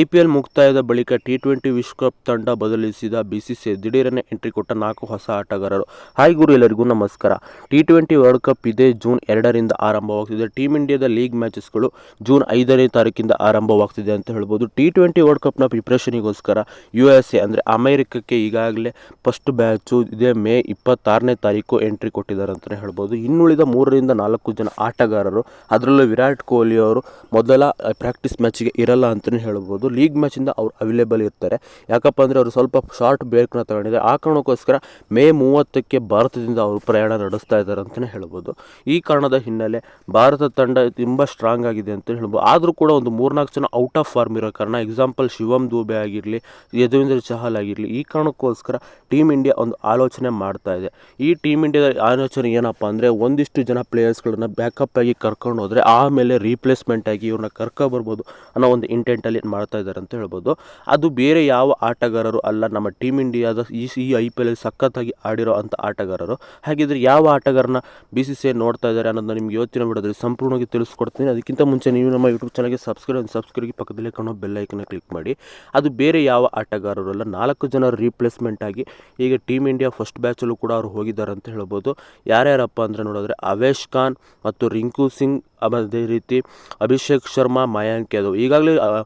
IPL ಮುಕ್ತಾಯದ ಬಳಿಕ T twenty ವಿಶ್ವಕಪ್ ತಂಡ ಬದಲಿಸಿದ ಬಿಸಿಸಿಐ ದಿಢೀರನೆ ಎಂಟ್ರಿ ಕೊಟ್ಟ ನಾಲ್ಕು ಹೊಸ ಆಟಗಾರರು. ಹಾಯ್ ಗುರು ಎಲ್ಲರಿಗೂ ನಮಸ್ಕಾರ. ಟಿ ಟ್ವೆಂಟಿ ವರ್ಲ್ಡ್ ಕಪ್ ಇದೇ ಜೂನ್ ಎರಡರಿಂದ ಆರಂಭವಾಗ್ತಿದೆ. ಟೀಮ್ ಇಂಡಿಯಾದ ಲೀಗ್ ಮ್ಯಾಚಸ್ಗಳು ಜೂನ್ ಐದನೇ ತಾರೀಕಿಂದ ಆರಂಭವಾಗ್ತಿದೆ ಅಂತ ಹೇಳ್ಬೋದು. ಟಿ ಟ್ವೆಂಟಿ ವರ್ಲ್ಡ್ ಕಪ್ನ ಪ್ರಿಪ್ರೇಷನಿಗೋಸ್ಕರ ಯು ಎಸ್ ಎ ಅಂದರೆ ಅಮೆರಿಕಕ್ಕೆ ಈಗಾಗಲೇ ಫಸ್ಟ್ ಬ್ಯಾಚು ಇದೇ. ಮೇ ಇಪ್ಪತ್ತಾರನೇ ತಾರೀಕು ಎಂಟ್ರಿ ಕೊಟ್ಟಿದ್ದಾರೆ ಅಂತಲೇ ಹೇಳ್ಬೋದು. ಇನ್ನುಳಿದ ಮೂರರಿಂದ ನಾಲ್ಕು ಜನ ಆಟಗಾರರು, ಅದರಲ್ಲೂ ವಿರಾಟ್ ಕೊಹ್ಲಿ ಅವರು ಮೊದಲ ಪ್ರಾಕ್ಟೀಸ್ ಮ್ಯಾಚಿಗೆ ಇರಲ್ಲ ಅಂತಲೇ ಹೇಳ್ಬೋದು. ಲೀಗ್ ಮ್ಯಾಚಿಂದ ಅವ್ರು ಅವೈಲೇಬಲ್ ಇರ್ತಾರೆ. ಯಾಕಪ್ಪ ಅಂದರೆ ಅವರು ಸ್ವಲ್ಪ ಶಾರ್ಟ್ ಬ್ರೇಕ್ನ ತಗೊಂಡಿದೆ ಆ ಕಾರಣಕ್ಕೋಸ್ಕರ ಮೇ ಮೂವತ್ತಕ್ಕೆ ಭಾರತದಿಂದ ಅವರು ಪ್ರಯಾಣ ನಡೆಸ್ತಾ ಇದ್ದಾರೆ ಅಂತಲೇ ಹೇಳ್ಬೋದು. ಈ ಕಾರಣದ ಹಿನ್ನೆಲೆ ಭಾರತ ತಂಡ ತುಂಬ ಸ್ಟ್ರಾಂಗ್ ಆಗಿದೆ ಅಂತ ಹೇಳ್ಬೋದು. ಆದರೂ ಕೂಡ ಒಂದು ಮೂರ್ನಾಲ್ಕು ಜನ ಔಟ್ ಆಫ್ ಫಾರ್ಮ್ ಇರೋ ಕಾರಣ ಎಕ್ಸಾಂಪಲ್ ಶಿವಮ್ ದೂಬೆ ಆಗಿರಲಿ, ಯದುವೇಂದ್ರ ಚಹಲ್ ಆಗಿರಲಿ, ಈ ಕಾರಣಕ್ಕೋಸ್ಕರ ಟೀಮ್ ಇಂಡಿಯಾ ಒಂದು ಆಲೋಚನೆ ಮಾಡ್ತಾ ಇದೆ. ಈ ಟೀಮ್ ಇಂಡಿಯಾದ ಆಲೋಚನೆ ಏನಪ್ಪ ಅಂದರೆ ಒಂದಿಷ್ಟು ಜನ ಪ್ಲೇಯರ್ಸ್ಗಳನ್ನ ಬ್ಯಾಕಪ್ ಆಗಿ ಕರ್ಕೊಂಡು ಹೋದರೆ ಆಮೇಲೆ ರೀಪ್ಲೇಸ್ಮೆಂಟ್ ಆಗಿ ಇವ್ರನ್ನ ಕರ್ಕೊಬರ್ಬೋದು ಅನ್ನೋ ಒಂದು ಇಂಟೆಂಟಲ್ಲಿ ಮಾಡ್ತಾ ಇದ್ದಾರೆ ಅಂತ ಹೇಳ್ಬೋದು. ಅದು ಬೇರೆ ಯಾವ ಆಟಗಾರರು ಅಲ್ಲ, ನಮ್ಮ ಟೀಮ್ ಇಂಡಿಯಾದ ಈ ಈ ಐ ಪಿ ಎಲ್ ಸಖತ್ತಾಗಿ ಆಡಿರೋ ಅಂಥ ಆಟಗಾರರು. ಹಾಗಿದ್ರೆ ಯಾವ ಆಟಗಾರನ ಬಿ ಸಿ ಸಿ ಐ ನೋಡ್ತಾ ಇದ್ದಾರೆ ಅನ್ನೋದನ್ನ ನಿಮ್ಗೆ ಯೋಚನೆ ವಿಡಿಯೋದಲ್ಲಿ ಸಂಪೂರ್ಣವಾಗಿ ತಿಳಿಸ್ಕೊಡ್ತೀನಿ. ಅದಕ್ಕಿಂತ ಮುಂಚೆ ನೀವು ನಮ್ಮ ಯೂಟ್ಯೂಬ್ ಚಾನಲ್ಗೆ ಸಬ್ಸ್ಕ್ರೈಬ್ ಸಬ್ಸ್ಕ್ರೈಬ್ಗೆ ಪಕ್ಕದಲ್ಲಿ ಕಾಣೋ ಬೆಲ್ ಐಕನ್ನ ಕ್ಲಿಕ್ ಮಾಡಿ. ಅದು ಬೇರೆ ಯಾವ ಆಟಗಾರರು ಅಲ್ಲ, ನಾಲ್ಕು ಜನ ರೀಪ್ಲೇಸ್ಮೆಂಟ್ ಆಗಿ ಈಗ ಟೀಮ್ ಇಂಡಿಯಾ ಫಸ್ಟ್ ಬ್ಯಾಚಲ್ಲೂ ಕೂಡ ಅವರು ಹೋಗಿದ್ದಾರೆ ಅಂತ ಹೇಳ್ಬೋದು. ಯಾರ್ಯಾರಪ್ಪ ಅಂದರೆ ನೋಡಿದ್ರೆ ಅವೇಶ್ ಖಾನ್ ಮತ್ತು ರಿಂಕು ಸಿಂಗ್, ಅದೇ ರೀತಿ ಅಭಿಷೇಕ್ ಶರ್ಮಾ, ಮಯಾಂಕ್ ಯಾದವ್. ಈಗಾಗಲೇ ಅ-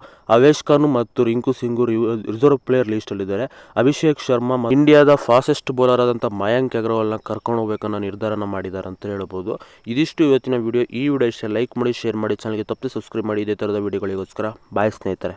ಖಾನ್ ಮತ್ತು ರಿಂಕು ಸಿಂಗು ರಿಸರ್ವ್ ಪ್ಲೇಯರ್ ಲಿಸ್ಟಲ್ಲಿದ್ದಾರೆ. ಅಭಿಷೇಕ್ ಶರ್ಮಾ ಇಂಡಿಯಾದ ಫಾಸ್ಟೆಸ್ಟ್ ಬೌಲರ್ ಆದಂಥ ಮಯಾಂಕ್ ಅಗ್ರವಾಲ್ನ ಕರ್ಕೊಂಡು ಹೋಗ್ಬೇಕನ್ನೋ ನಿರ್ಧಾರನ ಮಾಡಿದ್ದಾರೆ ಅಂತ ಹೇಳ್ಬೋದು. ಇದಿಷ್ಟು ಇವತ್ತಿನ ವಿಡಿಯೋ. ಈ ವಿಡಿಯೋ ಇಷ್ಟ ಲೈಕ್ ಮಾಡಿ, ಶೇರ್ ಮಾಡಿ ಚಾನಲ್ಗೆ ತಪ್ಪದೆ ಸಬ್ಸ್ಕ್ರೈಬ್ ಮಾಡಿ. ಇದೇ ಥರದ ವಿಡಿಯೋಗಳಿಗೋಸ್ಕರ. ಬಾಯ್ ಸ್ನೇಹಿತರೆ.